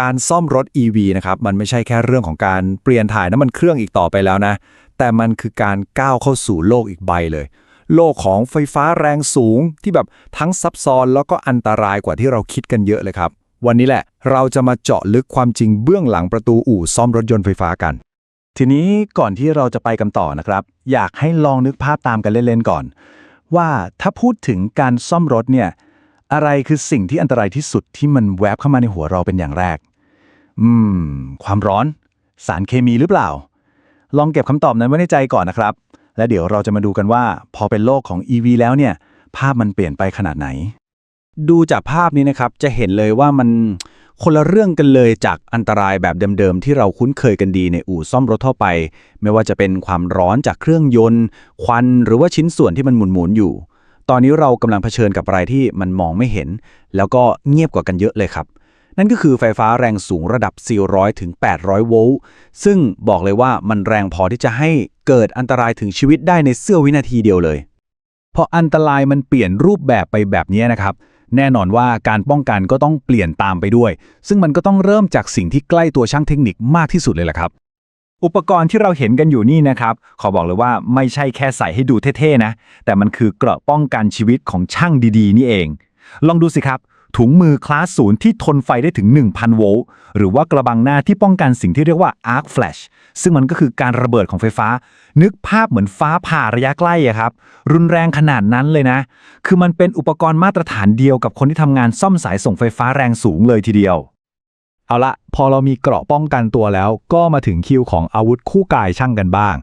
การซ่อมรถ EV นะครับมันไม่ใช่แค่เรื่องของการเปลี่ยนถ่ายน้ำมันเครื่องอีกต่อไปแล้วนะ แต่มันคือการก้าวเข้าสู่โลกอีกใบเลย โลกของไฟฟ้าแรงสูงที่แบบทั้งซับซ้อนแล้วก็อันตรายกว่าที่เราคิดกันเยอะเลยครับ วันนี้แหละเราจะมาเจาะลึกความจริงเบื้องหลังประตูอู่ซ่อมรถยนต์ไฟฟ้ากัน ทีนี้ก่อนที่เราจะไปกันต่อนะครับ อยากให้ลองนึกภาพตามกันเล่นๆก่อน ว่าถ้าพูดถึงการซ่อมรถเนี่ยอะไรคือสิ่งที่อันตรายที่สุดที่มันแวบเข้ามาในหัวเราเป็นอย่างแรก อืม ความร้อน สารเคมีหรือเปล่า ลองเก็บคำตอบนั้นไว้ในใจก่อนนะครับ และเดี๋ยวเราจะมาดูกันว่า พอเป็นโลกของ EV แล้วเนี่ย ภาพมันเปลี่ยนไปขนาดไหน ดูจากภาพนี้นะครับ จะเห็นเลยว่ามันคนละเรื่องกันเลยจากอันตรายแบบเดิมๆ ที่เราคุ้นเคยกันดีในอู่ซ่อมรถทั่วไป ไม่ว่าจะเป็นความร้อนจากเครื่องยนต์ ควันหรือว่าชิ้นส่วนที่มันหมุนๆอยู่ ตอนนี้เรากำลังเผชิญกับอะไรที่มันมองไม่เห็น แล้วก็เงียบกว่ากันเยอะเลยครับ นั่นก็คือไฟฟ้าแรงสูงระดับ 400 ถึง 800 โวลต์ ซึ่งบอกเลยว่ามันแรงพอที่จะให้เกิดอันตรายถึงชีวิตได้ในเสี้ยววินาทีเดียวเลย พออันตรายมันเปลี่ยนรูปแบบไปแบบนี้นะครับ แน่นอนว่าการป้องกันก็ต้องเปลี่ยนตามไปด้วย ซึ่งมันก็ต้องเริ่มจากสิ่งที่ใกล้ตัวช่างเทคนิคมากที่สุดเลยแหละครับ อุปกรณ์ที่เราเห็นกันอยู่นี่นะครับ ขอบอกเลยว่าไม่ใช่แค่ใส่ให้ดูเท่ๆนะ แต่มันคือเกราะป้องกันชีวิตของช่างดีๆ นี่เอง ลองดูสิครับ ถุงมือคลาสศูนย์ที่ทนไฟได้ถึง 1,000 โวลต์ หรือว่ากระบังหน้าที่ป้องกันสิ่งที่เรียกว่า arc flash ซึ่งมันก็คือการระเบิดของไฟฟ้า นึกภาพเหมือนฟ้าผ่าระยะใกล้อะครับ รุนแรงขนาดนั้นเลยนะ คือมันเป็นอุปกรณ์มาตรฐานเดียวกับคนที่ทำงานซ่อมสายส่งไฟฟ้าแรงสูงเลยทีเดียว เอาละพอเรามีเกราะป้องกันตัวแล้ว ก็มาถึงคิวของอาวุธคู่กายช่างกันบ้าง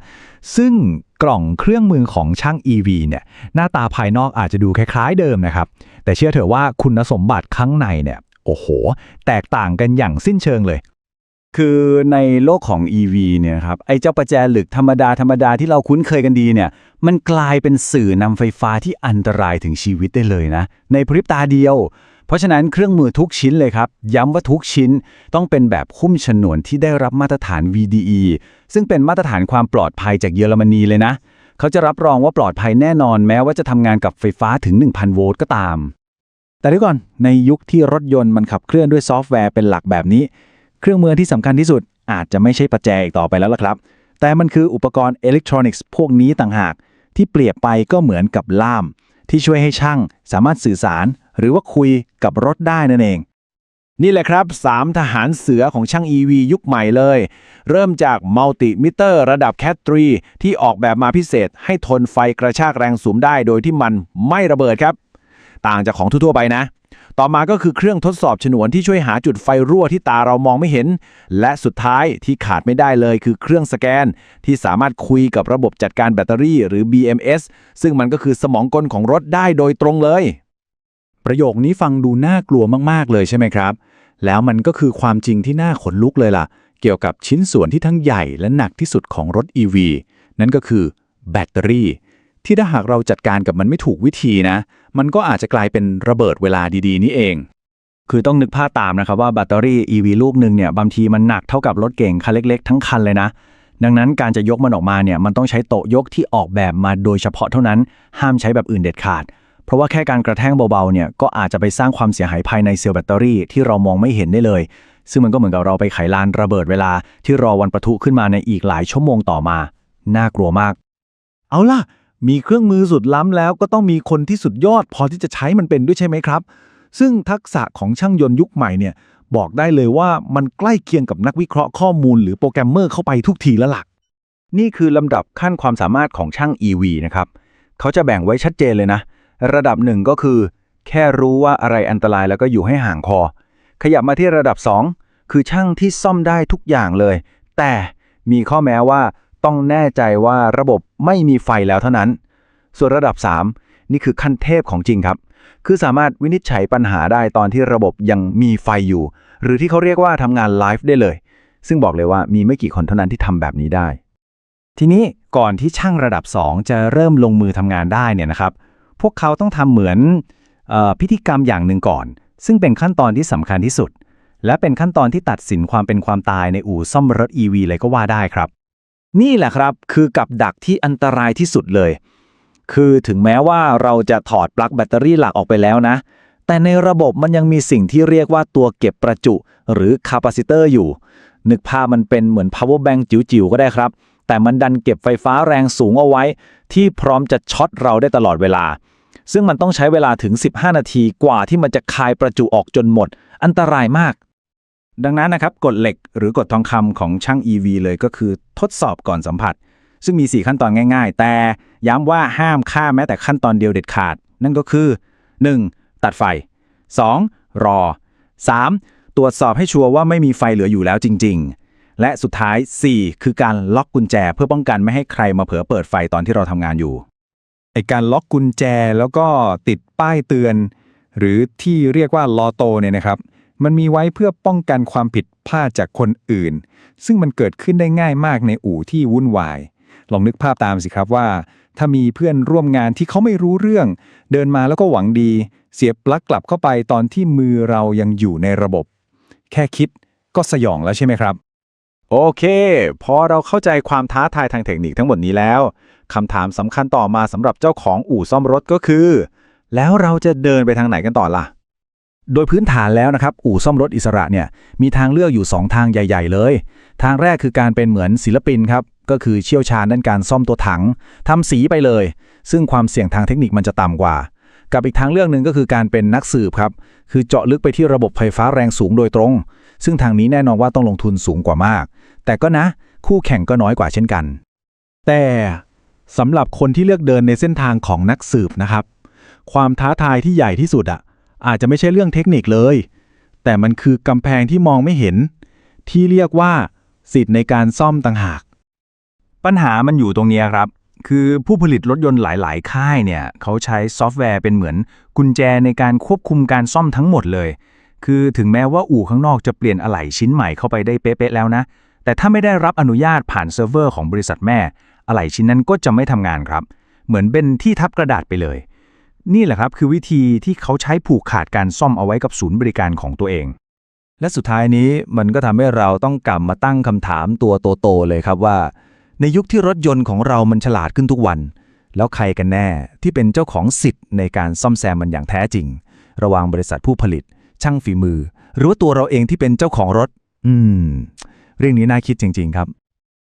ซึ่ง กล่องเครื่องมือของช่าง EV เนี่ยหน้าตาภายนอกอาจจะดูคล้ายๆเดิมนะครับ แต่เชื่อเถอะว่าคุณสมบัติข้างในเนี่ยโอ้โห แตกต่างกันอย่างสิ้นเชิงเลย คือในโลกของ EV เนี่ยครับไอ้เจ้าประแจหลึกธรรมดาธรรมดาที่เราคุ้นเคยกันดีเนี่ยมันกลายเป็นสื่อนำไฟฟ้าที่อันตรายถึงชีวิตได้เลยนะ ในพริบตาเดียว เพราะฉะนั้นเครื่องมือทุกชิ้นเลยครับ ย้ำว่าทุกชิ้นต้องเป็นแบบหุ้มฉนวนที่ได้รับมาตรฐาน VDE ซึ่งเป็นมาตรฐานความปลอดภัยจากเยอรมนีเลยนะ เขาจะรับรองว่าปลอดภัยแน่นอนแม้ว่าจะทำงานกับไฟฟ้าถึง 1,000 โวลต์ก็ตาม แต่เดี๋ยวก่อนในยุคที่รถยนต์มันขับเคลื่อนด้วยซอฟต์แวร์เป็นหลักแบบนี้ เครื่องมือที่สำคัญที่สุดอาจจะไม่ใช่ประแจอีกต่อไปแล้วล่ะครับ แต่มันคืออุปกรณ์อิเล็กทรอนิกส์พวกนี้ต่างหาก ที่เปรียบไปก็เหมือนกับล่าม ที่ช่วยให้ช่างสามารถสื่อสาร หรือว่าคุยกับรถได้นั่นเอง นี่แหละครับ 3 ทหารเสือของช่าง EV ยุคใหม่เลย เริ่มจากมัลติมิเตอร์ระดับแคทรีที่ออกแบบมาพิเศษ ให้ทนไฟกระชากแรงสูงได้โดยที่มันไม่ระเบิดครับ ต่างจากของทั่วๆไปนะ ต่อมาก็คือเครื่องทดสอบฉนวนที่ช่วยหาจุดไฟรั่วที่ตาเรามองไม่เห็น และสุดท้ายที่ขาดไม่ได้เลยคือเครื่องสแกน ที่สามารถคุยกับระบบจัดการแบตเตอรี่หรือ BMS ซึ่งมันก็คือสมองกลของรถได้โดยตรงเลย ประโยคนี้ฟังดูน่ากลัวมากๆเลยใช่ไหมครับ แล้วมันก็คือความจริงที่น่าขนลุกเลยล่ะ เกี่ยวกับชิ้นส่วนที่ทั้งใหญ่และหนักที่สุดของรถ EV นั่นก็คือแบตเตอรี่ ที่ถ้าหากเราจัดการกับมันไม่ถูกวิธีนะ มันก็อาจจะกลายเป็นระเบิดเวลาดีๆ นี่เอง คือต้องนึกภาพตามนะครับว่าแบตเตอรี่ EV ลูกหนึ่งเนี่ยบางทีมันหนักเท่ากับรถเก่งคันเล็กๆ ทั้งคันเลยนะ ดังนั้นการจะยกมันออกมาเนี่ยมันต้องใช้โต๊ะยกที่ออกแบบมาโดยเฉพาะเท่านั้น ห้ามใช้แบบอื่นเด็ดขาด เพราะว่าแค่การกระแทกเบาๆเนี่ยก็อาจจะไปสร้างความเสียหายภายในเซลล์แบตเตอรี่ที่เรามองไม่เห็นได้เลย ซึ่งมันก็เหมือนกับเราไปไขลานระเบิดเวลาที่รอวันประทุขึ้นมาในอีกหลายชั่วโมงต่อมา น่ากลัวมาก เอาล่ะ มีเครื่องมือสุดล้ำแล้วก็ต้องมีคนที่สุดยอด พอที่จะใช้มันเป็นด้วยใช่ไหมครับ ซึ่งทักษะของช่างยนต์ยุคใหม่เนี่ยบอกได้เลยว่ามันใกล้เคียงกับนักวิเคราะห์ข้อมูล หรือโปรแกรมเมอร์เข้าไปทุกทีล้วล่ะนี่คือลำดับขั้นความสามารถของช่าง EV นะครับ เขาจะแบ่งไว้ชัดเจนเลยนะ ระดับหนึ่งก็คือ แค่รู้ว่าอะไรอันตรายแล้วก็อยู่ให้ห่างพอขยับมาที่ระดับ 2 คือช่างที่ซ่อมได้ทุกอย่างเลย แต่มีข้อแม้ว่า ต้องแน่ใจว่าระบบไม่มีไฟแล้วเท่านั้น ส่วนระดับ 3 นี่คือขั้นเทพของจริงครับ คือสามารถวินิจฉัยปัญหาได้ตอนที่ระบบยังมีไฟอยู่ หรือที่เขาเรียกว่าทำงานไลฟ์ได้เลย ซึ่งบอกเลยว่ามีไม่กี่คนเท่านั้นที่ทำแบบนี้ได้ ทีนี้ก่อนที่ช่างระดับ 2 จะเริ่มลงมือทำงานได้เนี่ยนะครับ พวกเขาต้องทำเหมือนออพิธีกรรมอย่างหนึ่งก่อน ซึ่งเป็นขั้นตอนที่สำคัญที่สุดและเป็นขั้นตอนที่ตัดสินความเป็นความตายในอู่ซ่อมรถ EV เลยก็ว่าได้ครับ นี่แหละครับคือกับดักที่อันตรายที่สุดเลย คือถึงแม้ว่าเราจะถอดปลั๊กแบตเตอรี่หลักออกไปแล้วนะ แต่ในระบบมันยังมีสิ่งที่เรียกว่าตัวเก็บประจุ หรือคาปาซิเตอร์อยู่ นึกภาพมันเป็นเหมือน power bank จิ๋วๆ ก็ได้ครับ แต่มันดันเก็บไฟฟ้าแรงสูงเอาไว้ ที่พร้อมจะช็อตเราได้ตลอดเวลา ซึ่งมันต้องใช้เวลาถึง 15 นาทีกว่าที่มันจะคายประจุออกจนหมด อันตรายมาก ดังนั้นนะครับกฎเหล็กหรือกฎทองคำของช่าง EV เลยก็คือทดสอบก่อนสัมผัส ซึ่งมี 4 ขั้นตอนง่าย ๆ แต่ย้ำว่าห้ามข้าแม้แต่ขั้นตอนเดียวเด็ดขาด นั่นก็คือ 1. ตัดไฟ 2. รอ 3. ตรวจสอบให้ชัวร์ว่าไม่มีไฟเหลืออยู่แล้วจริง ๆ และสุดท้าย 4. คือการล็อกกุญแจเพื่อป้องกันไม่ให้ใครมาเผลอเปิดไฟตอนที่เราทำงานอยู่ไอการล็อกกุญแจแล้วก็ติดป้ายเตือน หรือที่เรียกว่าลอโตเนี่ยนะครับ มันมีไว้เพื่อป้องกันความผิดพลาดจากคนอื่น ซึ่งมันเกิดขึ้นได้ง่ายมากในอู่ที่วุ่นวาย ลองนึกภาพตามสิครับว่า ถ้ามีเพื่อนร่วมงานที่เขาไม่รู้เรื่อง เดินมาแล้วก็หวังดี เสียบปลั๊กกลับเข้าไปตอนที่มือเรายังอยู่ในระบบ แค่คิดก็สยองแล้วใช่ไหมครับ โอเค พอเราเข้าใจความท้าทายทางเทคนิคทั้งหมดนี้แล้วคำถามสำคัญต่อมาสำหรับเจ้าของอู่ซ่อมรถก็คือ แล้วเราจะเดินไปทางไหนกันต่อล่ะ โดยพื้นฐานแล้วนะครับ อู่ซ่อมรถอิสระเนี่ยมีทางเลือกอยู่ 2 ทางใหญ่ ๆ เลย ทางแรกคือการเป็นเหมือนศิลปินครับ ก็คือเชี่ยวชาญด้านการซ่อมตัวถังทำสีไปเลย ซึ่งความเสี่ยงทางเทคนิคมันจะต่ำกว่า กับอีกทางเลือกหนึ่งก็คือการเป็นนักสืบครับ คือเจาะลึกไปที่ระบบไฟฟ้าแรงสูงโดยตรง ซึ่งทางนี้แน่นอนว่าต้องลงทุนสูงกว่ามาก แต่ก็นะ คู่แข่งก็น้อยกว่าเช่นกัน แต่สำหรับคนที่เลือกเดินในเส้นทางของนักสืบนะครับ ความท้าทายที่ใหญ่ที่สุดอะ อาจจะไม่ใช่เรื่องเทคนิคเลย แต่มันคือกำแพงที่มองไม่เห็น ที่เรียกว่า สิทธิ์ในการซ่อมต่างหาก ปัญหามันอยู่ตรงนี้ครับ คือผู้ผลิตรถยนต์หลาย ๆ ค่ายเนี่ยเขาใช้ซอฟต์แวร์เป็นเหมือนกุญแจในการควบคุมการซ่อมทั้งหมดเลย คือถึงแม้ว่าอู่ข้างนอกจะเปลี่ยนอะไหล่ชิ้นใหม่เข้าไปได้เป๊ะๆแล้วนะ แต่ถ้าไม่ได้รับอนุญาตผ่านเซิร์ฟเวอร์ของบริษัทแม่ อะไหล่ชิ้นนั้นก็จะไม่ทำงานครับ เหมือนเป็นที่ทับกระดาษไปเลย นี่แหละครับคือวิธีที่เขาใช้ผูกขาดการซ่อมเอาไว้กับศูนย์บริการของตัวเอง และสุดท้ายนี้มันก็ทำให้เราต้องกลับมาตั้งคำถามตัวโตๆเลยครับว่า ในยุคที่รถยนต์ของเรามันฉลาดขึ้นทุกวัน แล้วใครกันแน่ที่เป็นเจ้าของสิทธิ์ในการซ่อมแซมมันอย่างแท้จริง ระหว่างบริษัทผู้ผลิต ช่างฝีมือ หรือว่าตัวเราเองที่เป็นเจ้าของรถ อืม เรื่องนี้น่าคิดจริง ๆ ครับ